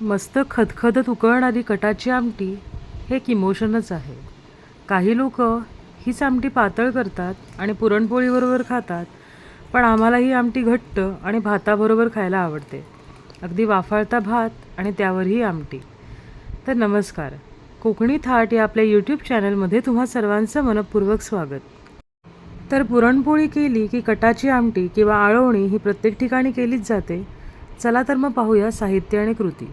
मस्त खदखदत उकळणारी कटाची आमटी हे एक इमोशनच आहे. काही लोक हीच आमटी पातळ करतात आणि पुरणपोळीबरोबर खातात पण आम्हाला ही आमटी घट्ट आणि भाताबरोबर खायला आवडते. अगदी वाफाळता भात आणि त्यावर ही आमटी. तर नमस्कार. कोकणी थाट या आपल्या यूट्यूब चॅनलमध्ये तुम्हा सर्वांचं मनपूर्वक स्वागत. तर पुरणपोळी केली की कटाची आमटी किंवा आळवणी ही प्रत्येक ठिकाणी केलीच जाते चला तर मग पाहूया साहित्य आणि कृती.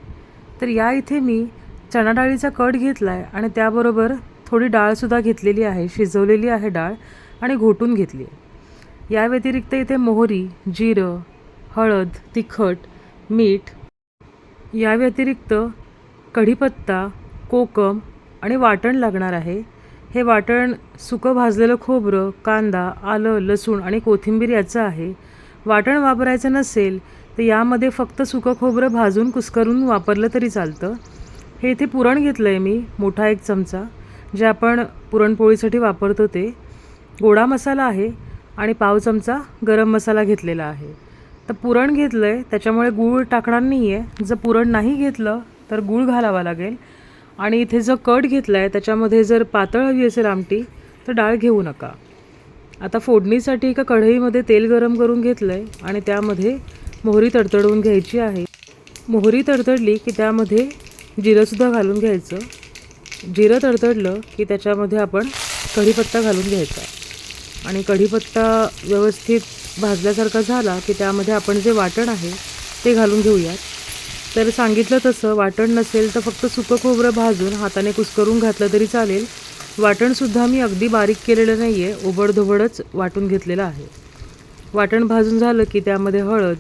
तर या इथे मी चणा डाळीचा कट घेतला आहे आणि त्याबरोबर थोडी डाळसुद्धा घेतलेली आहे शिजवलेली आहे डाळ आणि घोटून घेतली आहे. या व्यतिरिक्त इथे मोहरी जिरं हळद तिखट मीठ या व्यतिरिक्त कढीपत्ता कोकम आणि वाटण लागणार आहे. हे वाटण सुकं भाजलेलं खोबरं कांदा आलं लसूण आणि कोथिंबीर याचं आहे. वाटण वापरायचं नसेल तर यामध्ये फक्त सुकं खोबरं भाजून कुस्करून वापरलं तरी चालतं. हे इथे पुरण घेतलं आहे मी मोठा एक चमचा जे आपण पुरणपोळीसाठी वापरतो ते. गोडा मसाला आहे आणि पाव चमचा गरम मसाला घेतलेला आहे. तर पुरण घेतलं आहे त्याच्यामुळे गूळ टाकणार नाही आहे जर पुरण नाही घेतलं तर गूळ घालावा लागेल. आणि इथे जो कट घेतला आहे त्याच्यामध्ये जर पातळ हवी असेल आमटी तर डाळ घेऊ नका. आता फोडणीसाठी एका कढईमध्ये तेल गरम करून घेतलं आहे आणि त्यामध्ये मोहरी तडतडवून घ्यायची आहे. मोहरी तडतडली की त्यामध्ये जिरंसुद्धा घालून घ्यायचं. जिरं तडतडलं की त्याच्यामध्ये आपण कढीपत्ता घालून घ्यायचा. आणि कढीपत्ता व्यवस्थित भाजल्यासारखा झाला की त्यामध्ये आपण जे वाटण आहे ते घालून घेऊयात. तर सांगितलं तसं वाटण नसेल तर फक्त सुकं खोबरं भाजून हाताने कुस्करून घातलं तरी चालेल. वाटणसुद्धा मी अगदी बारीक केलेलं नाही आहे ओबडधोबडच वाटून घेतलेलं आहे. वाटण भाजून झालं की त्यामध्ये हळद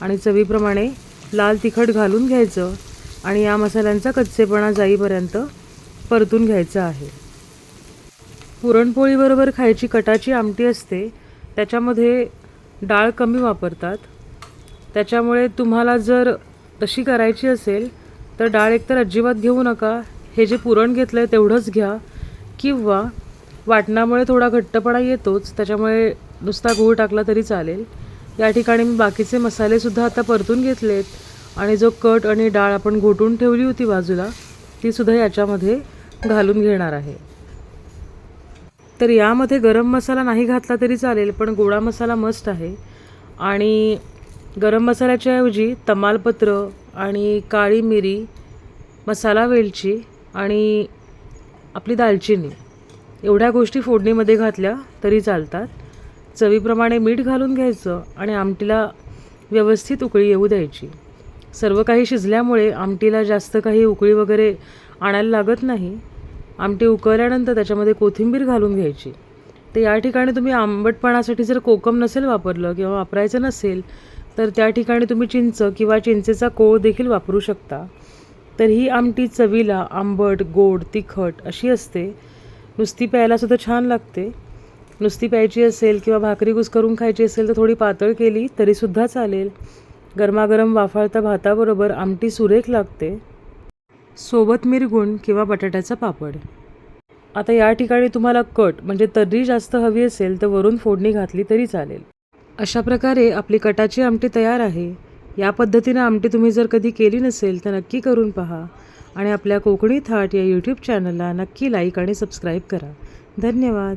आणि चवीप्रमाणे लाल तिखट घालून घ्यायचं आणि या मसाल्यांचा कच्चेपणा जाईपर्यंत परतून घ्यायचं आहे. पुरणपोळीबरोबर खायची कटाची आमटी असते त्याच्यामध्ये डाळ कमी वापरतात. त्याच्यामुळे तुम्हाला जर तशी करायची असेल तर डाळ एकतर अजिबात घेऊ नका. हे जे पुरण घेतलं आहे तेवढंच घ्या. किंवा वाटणामुळे थोडा घट्टपणा येतोच त्याच्यामुळे नुसता गूळ टाकला तरी चालेल. या ठिकाणी मी बाकीचे मसालेसुद्धा आता परतून घेतलेत. आणि जो कट आणि डाळ आपण घोटून ठेवली होती बाजूला तीसुद्धा याच्यामध्ये घालून घेणार आहे. तर यामध्ये गरम मसाला नाही घातला तरी चालेल पण गोडा मसाला मस्ट आहे. आणि गरम मसाल्याच्या ऐवजी तमालपत्र आणि काळी मिरी मसाला वेलची आणि आपली दालचिनी एवढ्या गोष्टी फोडणीमध्ये घातल्या तरी चालतात. चवीप्रमाणे मीठ घालून घ्यायचं आणि आमटीला व्यवस्थित उकळी येऊ द्यायची. सर्व काही शिजल्यामुळे आमटीला जास्त काही उकळी वगैरे आणायला लागत नाही. आमटी उकळल्यानंतर त्याच्यामध्ये कोथिंबीर घालून घ्यायची. तर या ठिकाणी तुम्ही आंबटपणासाठी जर कोकम नसेल वापरलं किंवा वापरायचं नसेल तर त्या ठिकाणी तुम्ही चिंच किंवा चिंचेचा कोळ देखील वापरू शकता. तर ही आमटी चवीला आंबट गोड तिखट अशी असते. नुसती प्यायलासुद्धा छान लागते. नुसती प्यायची असेल किंवा भाकरी घुस करून खायची असेल तर थोडी पातळ केली तरीसुद्धा चालेल. गरमागरम वाफाळता भाताबरोबर आमटी सुरेख लागते. सोबत मिरगुण किंवा बटाट्याचा पापड. आता या ठिकाणी तुम्हाला कट म्हणजे तर्री जास्त हवी असेल तर वरून फोडणी घातली तरी चालेल. अशा प्रकारे आपली कटाची आमटी तयार आहे. या पद्धतीनं आमटी तुम्ही जर कधी केली नसेल तर नक्की करून पहा. आणि आपल्या कोकणी थाट या यूट्यूब चॅनलला नक्की लाईक आणि सबस्क्राईब करा. धन्यवाद.